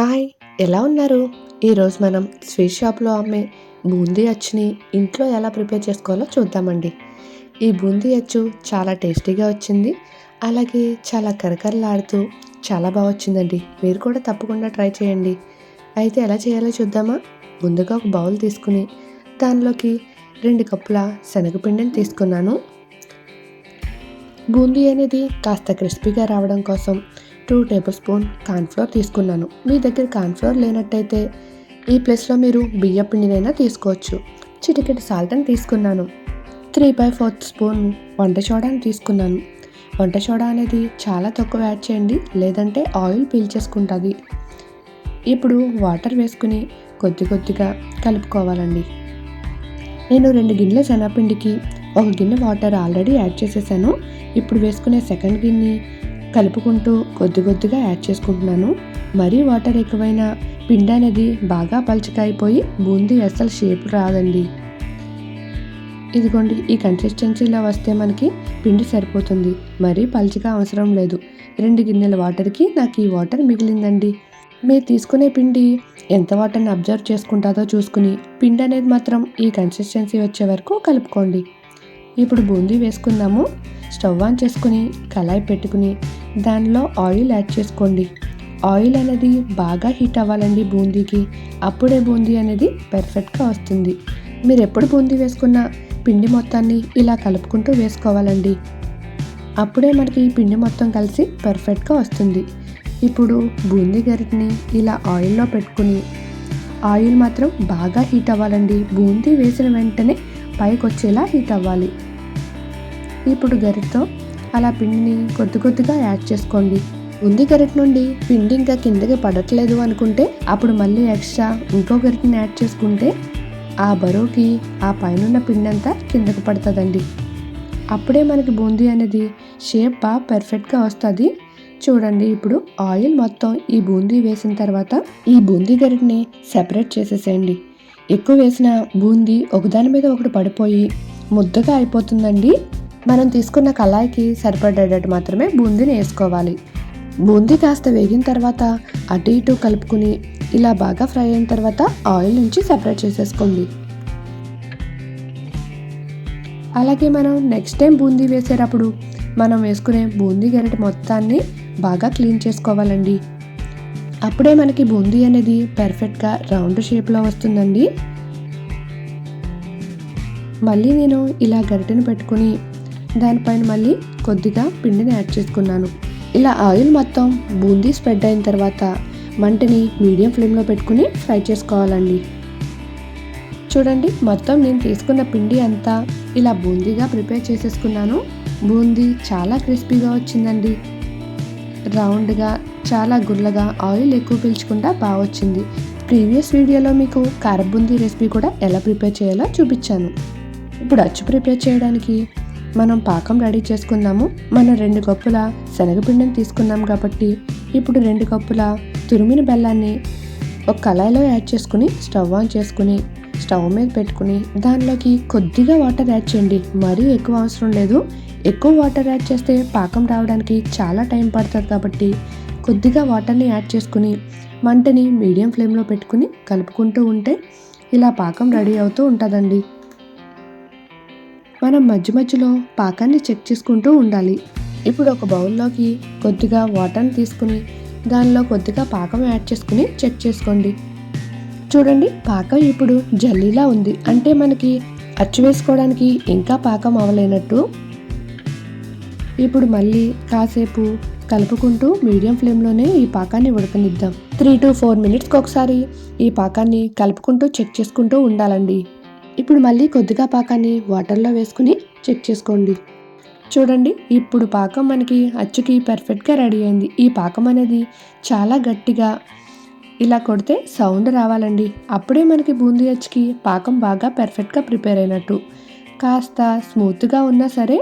Hi ఎలా ఉన్నారు? ఈరోజు మనం స్వీట్ షాప్లో అమ్మే బూందీ అచ్చుని ఇంట్లో ఎలా ప్రిపేర్ చేసుకోవాలో చూద్దామండి. ఈ బూందీ అచ్చు చాలా టేస్టీగా వచ్చింది. అలాగే చాలా కరకరలాడుతూ చాలా బాగా వచ్చిందండి. మీరు కూడా తప్పకుండా ట్రై చేయండి. అయితే ఎలా చేయాలో చూద్దామా? ముందుగా ఒక బౌల్ తీసుకుని దానిలోకి రెండు కప్పుల శనగపిండిని తీసుకున్నాను. బూందీ అనేది కాస్త క్రిస్పీగా రావడం కోసం టూ టేబుల్ స్పూన్ కార్న్ఫ్లోర్ తీసుకున్నాను. మీ దగ్గర కార్న్ఫ్లోర్ లేనట్టయితే ఈ ప్లేస్లో మీరు బియ్య పిండినైనా తీసుకోవచ్చు. చిటికెట్ సాల్ట్ని తీసుకున్నాను. త్రీ బై ఫోర్త్ స్పూన్ వంట సోడాని తీసుకున్నాను. వంట సోడా అనేది చాలా తక్కువ యాడ్ చేయండి లేదంటే ఆయిల్ పీల్చేసుకుంటుంది ఇప్పుడు వాటర్ వేసుకుని కొద్ది కొద్దిగా కలుపుకోవాలండి. నేను రెండు గిన్నెల శనగపిండికి ఒక గిన్నె వాటర్ ఆల్రెడీ యాడ్ చేసేసాను. ఇప్పుడు వేసుకునే సెకండ్ గిన్నె కలుపుకుంటూ కొద్ది కొద్దిగా యాడ్ చేసుకుంటున్నాను. మరీ వాటర్ ఎక్కువైనా పిండి అనేది బాగా పలుచగా అయిపోయి బూందీ అసలు షేప్ రాదండి. ఇదిగోండి ఈ కన్సిస్టెన్సీలో వస్తే మనకి పిండి సరిపోతుంది. మరీ పలుచగా అవసరం లేదు. రెండు గిన్నెల వాటర్కి నాకు ఈ వాటర్ మిగిలిందండి. మీరు తీసుకునే పిండి ఎంత వాటర్ని అబ్జర్వ్ చేసుకుంటుందో చూసుకుని పిండి అనేది మాత్రం ఈ కన్సిస్టెన్సీ వచ్చే వరకు కలుపుకోండి. ఇప్పుడు బూందీ వేసుకుందాము. స్టవ్ ఆన్ చేసుకుని కళాయి పెట్టుకుని దానిలో ఆయిల్ యాడ్ చేసుకోండి. ఆయిల్ అనేది బాగా హీట్ అవ్వాలండి బూందీకి. అప్పుడే బూందీ అనేది పెర్ఫెక్ట్గా వస్తుంది. మీరు ఎప్పుడు బూందీ వేసుకున్న పిండి మొత్తాన్ని ఇలా కలుపుకుంటూ వేసుకోవాలండి. అప్పుడే మనకి ఈ పిండి మొత్తం కలిసి పర్ఫెక్ట్గా వస్తుంది. ఇప్పుడు బూందీ గరిటిని ఇలా ఆయిల్లో పెట్టుకుని ఆయిల్ మాత్రం బాగా హీట్ అవ్వాలండి. బూందీ వేసిన వెంటనే పైకి వచ్చేలా హీట్ అవ్వాలి. ఇప్పుడు గరిటతో అలా పిండిని కొద్ది కొద్దిగా యాడ్ చేసుకోండి. ఉంది గరిట నుండి పిండి ఇంకా కిందకి పడట్లేదు అనుకుంటే అప్పుడు మళ్ళీ ఎక్స్ట్రా ఇంకో గరిటని యాడ్ చేసుకుంటే ఆ బరువుకి ఆ పైన పిండి అంతా కిందకి పడుతుందండి. అప్పుడే మనకి బూందీ అనేది షేప్ బాగా పర్ఫెక్ట్గా వస్తుంది. చూడండి ఇప్పుడు ఆయిల్ మొత్తం ఈ బూందీ వేసిన తర్వాత ఈ బూందీ గరిటని సెపరేట్ చేసేసేయండి. ఎక్కువ వేసిన బూందీ ఒకదాని మీద ఒకటి పడిపోయి ముద్దగా అయిపోతుందండి. మనం తీసుకున్న కళాయికి సరిపడేటట్టు మాత్రమే బూందీని వేసుకోవాలి. బూందీ కాస్త వేగిన తర్వాత అటు ఇటు కలుపుకుని ఇలా బాగా ఫ్రై అయిన తర్వాత ఆయిల్ నుంచి సెపరేట్ చేసేసుకోండి. అలాగే మనం నెక్స్ట్ టైం బూందీ వేసేటప్పుడు మనం వేసుకునే బూందీ గరిటె మొత్తాన్ని బాగా క్లీన్ చేసుకోవాలండి. అప్పుడే మనకి బూందీ అనేది పర్ఫెక్ట్గా రౌండ్ షేప్లో వస్తుందండి. మళ్ళీ నేను ఇలా గరిటెను పెట్టుకుని దానిపైన మళ్ళీ కొద్దిగా పిండిని యాడ్ చేసుకున్నాను. ఇలా ఆయిల్ మొత్తం బూందీ స్ప్రెడ్ అయిన తర్వాత మంటని మీడియం ఫ్లేమ్లో పెట్టుకుని ఫ్రై చేసుకోవాలండి. చూడండి మొత్తం నేను తీసుకున్న పిండి అంతా ఇలా బూందీగా ప్రిపేర్ చేసేసుకున్నాను. బూందీ చాలా క్రిస్పీగా వచ్చిందండి. రౌండ్గా చాలా గుల్లగా ఆయిల్ ఎక్కువ పీల్చకుండా బాగా వచ్చింది. ప్రీవియస్ వీడియోలో మీకు కారబూందీ రెసిపీ కూడా ఎలా ప్రిపేర్ చేయాలో చూపించాను. ఇప్పుడు అచ్చు ప్రిపేర్ చేయడానికి మనం పాకం రెడీ చేసుకుందాము. మనం రెండు కప్పుల శనగపిండిని తీసుకున్నాం కాబట్టి ఇప్పుడు రెండు కప్పుల తురిమిన బెల్లాన్ని ఒక కళాయిలో యాడ్ చేసుకుని స్టవ్ ఆన్ చేసుకుని స్టవ్ మీద పెట్టుకుని దానిలోకి కొద్దిగా వాటర్ యాడ్ చేయండి. మరీ ఎక్కువ అవసరం లేదు. ఎక్కువ వాటర్ యాడ్ చేస్తే పాకం రావడానికి చాలా టైం పడుతుంది కాబట్టి కొద్దిగా వాటర్ని యాడ్ చేసుకుని మంటని మీడియం ఫ్లేమ్లో పెట్టుకుని కలుపుకుంటూ ఉంటే ఇలా పాకం రెడీ అవుతూ ఉంటుందండి. మనం మధ్య మధ్యలో పాకాన్ని చెక్ చేసుకుంటూ ఉండాలి. ఇప్పుడు ఒక బౌల్లోకి కొద్దిగా వాటర్ని తీసుకుని దానిలో కొద్దిగా పాకం యాడ్ చేసుకుని చెక్ చేసుకోండి. చూడండి పాకం ఇప్పుడు జల్లీలా ఉంది. అంటే మనకి అచ్చు వేసుకోవడానికి ఇంకా పాకం అవ్వలేనట్టు ఇప్పుడు మళ్ళీ కాసేపు కలుపుకుంటూ మీడియం ఫ్లేమ్లోనే ఈ పాకాన్ని ఉడకనిద్దాం. త్రీ టు ఫోర్ మినిట్స్కి ఒకసారి ఈ పాకాన్ని కలుపుకుంటూ చెక్ చేసుకుంటూ ఉండాలండి. ఇప్పుడు మళ్ళీ కొద్దిగా పాకాన్ని వాటర్లో వేసుకుని చెక్ చేసుకోండి. చూడండి ఇప్పుడు పాకం మనకి అచ్చుకి పర్ఫెక్ట్గా రెడీ అయింది. ఈ పాకం అనేది చాలా గట్టిగా ఇలా కొడితే సౌండ్ రావాలండి. అప్పుడే మనకి బూందీ అచ్చుకి పాకం బాగా పర్ఫెక్ట్గా ప్రిపేర్ అయినట్టు. కాస్త స్మూత్గా ఉన్నా సరే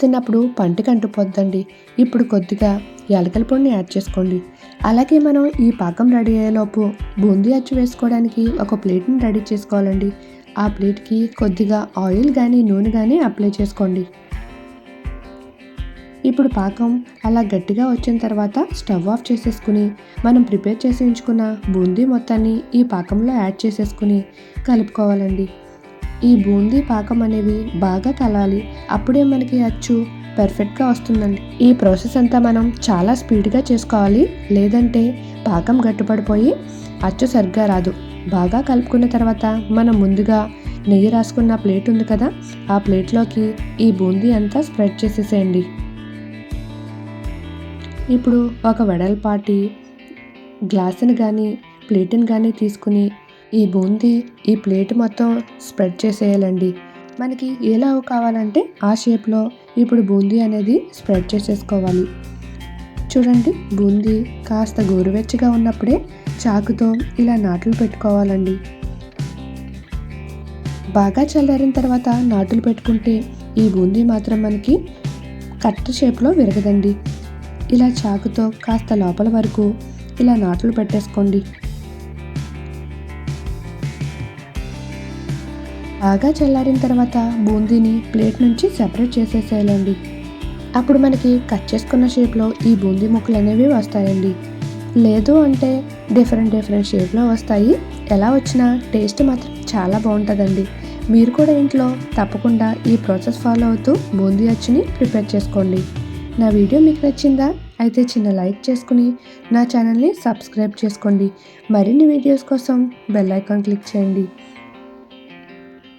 తిన్నప్పుడు పంటికి అంటుపోద్దండి. ఇప్పుడు కొద్దిగా యాలకల పొడిని యాడ్ చేసుకోండి. అలాగే మనం ఈ పాకం రెడీ అయ్యేలోపు బూందీ అచ్చు వేసుకోవడానికి ఒక ప్లేట్ని రెడీ చేసుకోవాలండి. ఆ ప్లేట్కి కొద్దిగా ఆయిల్ కానీ నూనె కానీ అప్లై చేసుకోండి. ఇప్పుడు పాకం అలా గట్టిగా వచ్చిన తర్వాత స్టవ్ ఆఫ్ చేసేసుకుని మనం ప్రిపేర్ చేసి ఉంచుకున్న బూందీ మొత్తాన్ని ఈ పాకంలో యాడ్ చేసేసుకుని కలుపుకోవాలండి. ఈ బూందీ పాకం అనేవి బాగా కలాలి అప్పుడే మనకి అచ్చు పర్ఫెక్ట్గా వస్తుందండి. ఈ ప్రాసెస్ అంతా మనం చాలా స్పీడ్గా చేసుకోవాలి లేదంటే పాకం గట్టుపడిపోయి అచ్చు సరిగ్గా రాదు. బాగా కలుపుకున్న తర్వాత మనం ముందుగా నెయ్యి రాసుకున్న ప్లేట్ ఉంది కదా ఆ ప్లేట్లోకి ఈ బూందీ అంతా స్ప్రెడ్ చేసేసేయండి. ఇప్పుడు ఒక వెడల్పాటి గ్లాసుని కానీ ప్లేట్ని కానీ తీసుకుని ఈ బూందీ ఈ ప్లేట్ మొత్తం స్ప్రెడ్ చేసేయాలండి. మనకి ఎలా కావాలంటే ఆ షేప్లో ఇప్పుడు బూందీ అనేది స్ప్రెడ్ చేసేసుకోవాలి. చూడండి బూందీ కాస్త గోరువెచ్చగా ఉన్నప్పుడే చాకుతో ఇలా నాట్లు పెట్టుకోవాలండి. బాగా చల్లారిన తర్వాత నాటులు పెట్టుకుంటే ఈ బూందీ మాత్రం మనకి కట్ట షేప్లో విరగదండి. ఇలా చాకుతో కాస్త లోపల వరకు ఇలా నాట్లు పెట్టేసుకోండి. బాగా చల్లారిన తర్వాత బూందీని ప్లేట్ నుంచి సెపరేట్ చేసేసేయాలండి. అప్పుడు మనకి కట్ చేసుకున్న షేప్లో ఈ బూందీ ముక్కలు అనేవి వస్తాయండి. లేదు అంటే డిఫరెంట్ డిఫరెంట్ షేప్లో వస్తాయి. ఎలా వచ్చినా టేస్ట్ మాత్రం చాలా బాగుంటుందండి. మీరు కూడా ఇంట్లో తప్పకుండా ఈ ప్రాసెస్ ఫాలో అవుతూ బూందీ అచ్చుని ప్రిపేర్ చేసుకోండి. నా వీడియో మీకు నచ్చిందా? అయితే చిన్న లైక్ చేసుకుని నా ఛానల్ని సబ్స్క్రైబ్ చేసుకోండి. మరిన్ని వీడియోస్ కోసం బెల్ ఐకాన్ క్లిక్ చేయండి.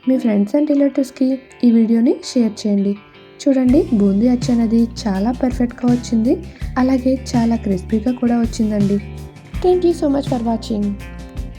మీ ఫ్రెండ్స్ అండ్ రిలేటివ్స్కి ఈ వీడియోని షేర్ చేయండి. చూడండి బూందీ అచ్చు అనేది చాలా పర్ఫెక్ట్గా వచ్చింది. అలాగే చాలా క్రిస్పీగా కూడా వచ్చిందండి. Thank you so much for watching